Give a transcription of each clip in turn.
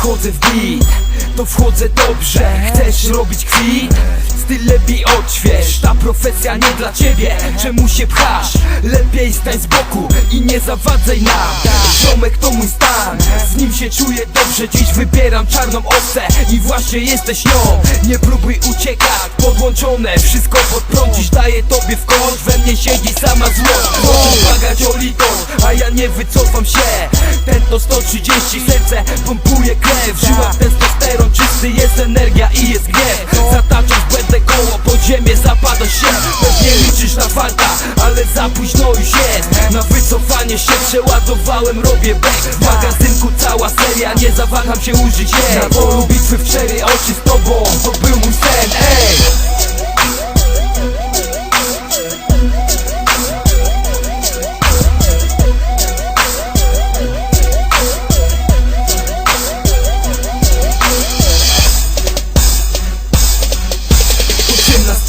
wchodzę w beat To wchodzę dobrze. Chcesz robić kwit? Styl lepiej odśwież. Ta profesja nie dla ciebie. Czemu się pchasz? Lepiej stań z boku I nie zawadzaj nam. Ziomek to mój stan. Z nim się czuję dobrze. Dziś wybieram czarną owcę I właśnie jesteś nią. Nie próbuj uciekać. Podłączone. Wszystko pod prąd Dziś daję tobie w kąt We mnie siedzi sama złość. Możesz błagać o litość Ja nie wycofam się. To 130 Serce pompuje krew. W żyłach testosteron Czysty jest energia i jest gniew. Zataczasz błędne koło Pod ziemię zapadasz się. Pewnie liczysz na farta Ale za późno już jest. Na wycofanie się przeładowałem Robię back W magazynku cała seria Nie zawaham się użyć jej. Na polu bitwy w cztery oczy z tobą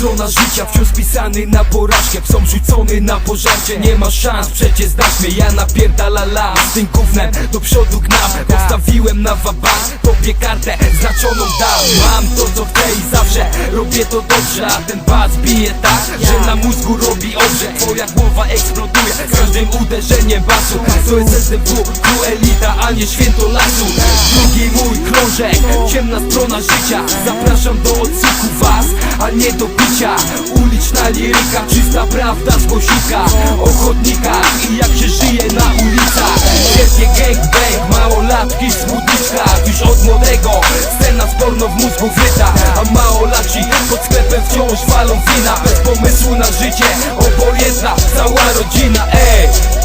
strona życia, wciąż pisany na porażkę Psom rzucony na pożarcie, nie ma szans, przecież znasz mnie Ja napierdalala, z tym gównem do przodu gnam. Postawiłem na wabank, tobie kartę znaczoną dam. Mam to co chcę i zawsze robię to dobrze. A ten bas bije tak, że na mózgu robi obrze. Twoja głowa eksploduje z każdym uderzeniem basu. To jest SDW, tu elita, a nie święto lasu. Drugi krążek, ciemna strona życia. Zapraszam do odsłuchu was, a nie do picia. Uliczna liryka, czysta prawda z głosika O chodnikach i jak się żyje na ulicach. Wielkie gangbang, małolatki w spódniczkach Już od młodego scena sporno w mózgu wryta. A małolaci pod sklepem wciąż walą wina. Bez pomysłu na życie, obojętna cała rodzina, ej